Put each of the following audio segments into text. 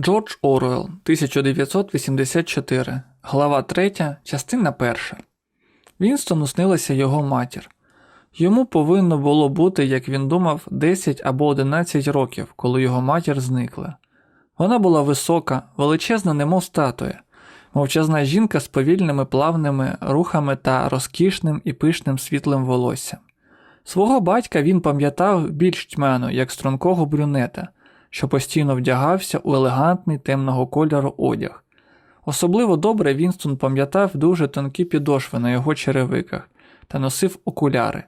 Джордж Оруелл, 1984, глава 3, частина 1. Вінстону снилася його матір. Йому повинно було бути, як він думав, 10 або 11 років, коли його матір зникла. Вона була висока, величезна, немов статуя, мовчазна жінка з повільними плавними рухами та розкішним і пишним світлим волоссям. Свого батька він пам'ятав більш тьмяно, як стрункого брюнета, що постійно вдягався у елегантний темного кольору одяг. Особливо добре Вінстон пам'ятав дуже тонкі підошви на його черевиках та носив окуляри.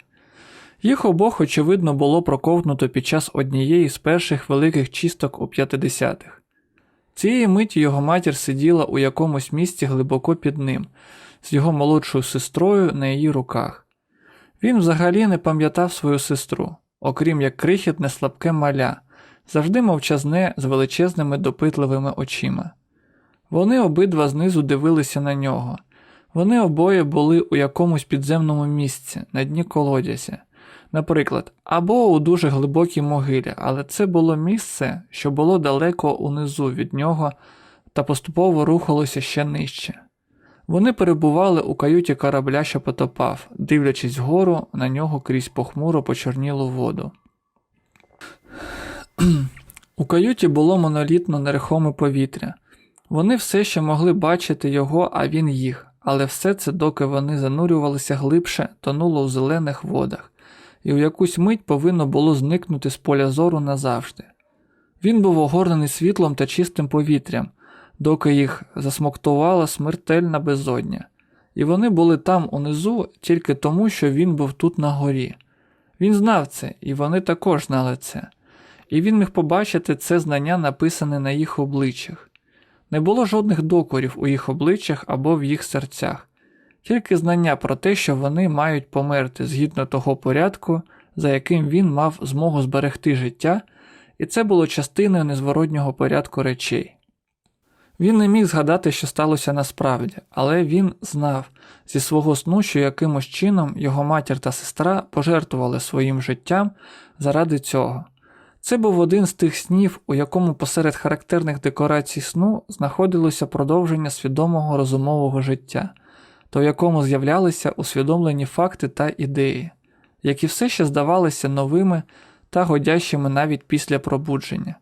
Їх обох, очевидно, було проковтнуто під час однієї з перших великих чисток у 50-х. Цієї миті його матір сиділа у якомусь місці глибоко під ним, з його молодшою сестрою на її руках. Він взагалі не пам'ятав свою сестру, окрім як крихітне слабке маля, завжди мовчазне з величезними допитливими очима. Вони обидва знизу дивилися на нього. Вони обоє були у якомусь підземному місці, на дні колодязя, наприклад, або у дуже глибокій могилі, але це було місце, що було далеко унизу від нього та поступово рухалося ще нижче. Вони перебували у каюті корабля, що потопав, дивлячись вгору на нього крізь похмуро почорнілу воду. У каюті було монолітно нерухоме повітря. Вони все ще могли бачити його, а він їх, але все це, доки вони занурювалися глибше, тонуло у зелених водах, і у якусь мить повинно було зникнути з поля зору назавжди. Він був огорнений світлом та чистим повітрям, доки їх засмоктувала смертельна безодня, і вони були там унизу тільки тому, що він був тут на горі. Він знав це, і вони також знали це, і він міг побачити це знання, написане на їх обличчях. Не було жодних докорів у їх обличчях або в їх серцях, тільки знання про те, що вони мають померти згідно того порядку, за яким він мав змогу зберегти життя, і це було частиною незворотнього порядку речей. Він не міг згадати, що сталося насправді, але він знав зі свого сну, що якимось чином його матір та сестра пожертвували своїм життям заради цього. Це був один з тих снів, у якому посеред характерних декорацій сну знаходилося продовження свідомого розумового життя, то в якому з'являлися усвідомлені факти та ідеї, які все ще здавалися новими та годящими навіть після пробудження.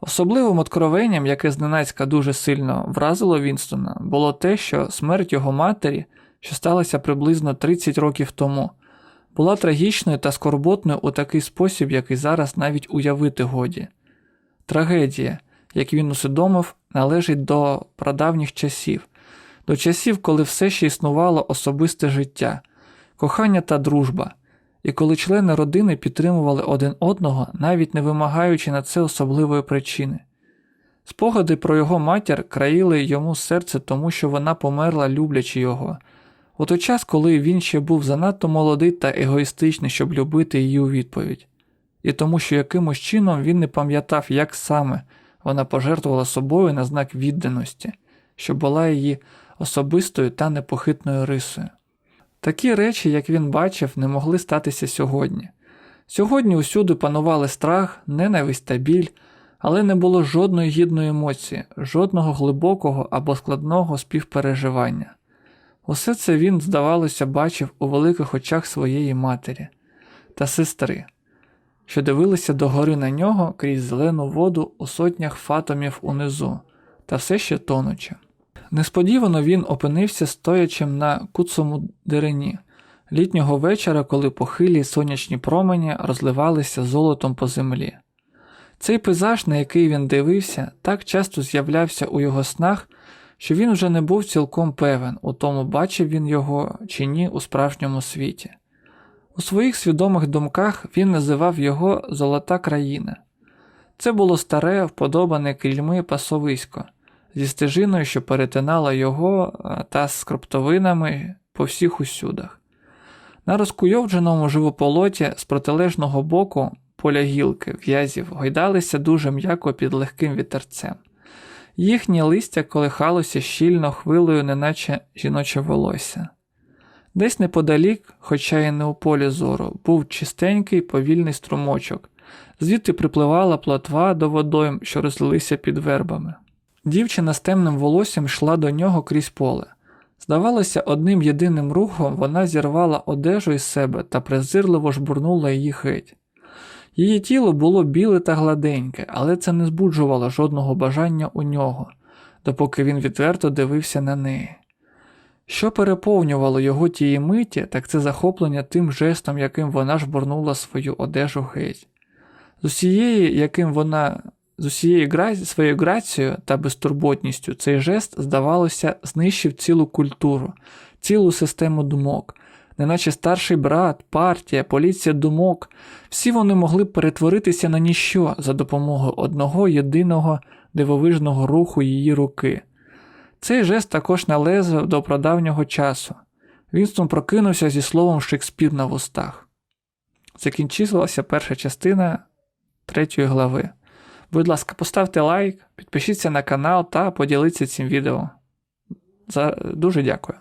Особливим откровенням, яке зненацька дуже сильно вразило Вінстона, було те, що смерть його матері, що сталася приблизно 30 років тому, була трагічною та скорботною у такий спосіб, який зараз навіть уявити годі. Трагедія, як він усвідомив, належить до прадавніх часів, до часів, коли все ще існувало особисте життя, кохання та дружба, і коли члени родини підтримували один одного, навіть не вимагаючи на це особливої причини. Спогади про його матір країли йому серце тому, що вона померла, люблячи його, у той час, коли він ще був занадто молодий та егоїстичний, щоб любити її у відповідь, і тому, що якимось чином він не пам'ятав, як саме вона пожертвувала собою на знак відданості, що була її особистою та непохитною рисою. Такі речі, як він бачив, не могли статися сьогодні. Сьогодні усюди панували страх, ненависть та біль, але не було жодної гідної емоції, жодного глибокого або складного співпереживання. Усе це він, здавалося, бачив у великих очах своєї матері та сестри, що дивилися догори на нього крізь зелену воду у сотнях фатомів унизу, та все ще тонучи. Несподівано він опинився стоячим на куцому дерині літнього вечора, коли похилі сонячні промені розливалися золотом по землі. Цей пейзаж, на який він дивився, так часто з'являвся у його снах, що він вже не був цілком певен, у тому бачив він його чи ні у справжньому світі. У своїх свідомих думках він називав його Золота країна. Це було старе, вподобане крільми пасовисько зі стежиною, що перетинала його та з кроптовинами по всіх усюдах. На розкуйовдженому живополоті з протилежного боку поля гілки в'язів гойдалися дуже м'яко під легким вітерцем. Їхнє листя колихалося щільно хвилею, неначе жіноче волосся. Десь неподалік, хоча й не у полі зору, був чистенький повільний струмочок, Звідти припливала плотва до водойм, що розлилися під вербами. Дівчина з темним волоссям йшла до нього крізь поле. Здавалося, одним єдиним рухом вона зірвала одежу із себе та презирливо жбурнула її геть. Її тіло було біле та гладеньке, але це не збуджувало жодного бажання у нього, допоки він відверто дивився на неї. Що переповнювало його тієї миті, так це захоплення тим жестом, яким вона жбурнула свою одежу геть. З усієї, яким вона з усією гра... своєю грацією та безтурботністю цей жест, здавалося, знищив цілу культуру, цілу систему думок, неначе старший брат, партія, поліція думок, всі вони могли перетворитися на ніщо за допомогою одного єдиного дивовижного руху її руки. Цей жест також належав до прадавнього часу. Вінстон прокинувся зі словом Шекспір на вустах. Закінчилася перша частина третьої глави. Будь ласка, поставте лайк, підпишіться на канал та поділіться цим відео. За... Дуже дякую.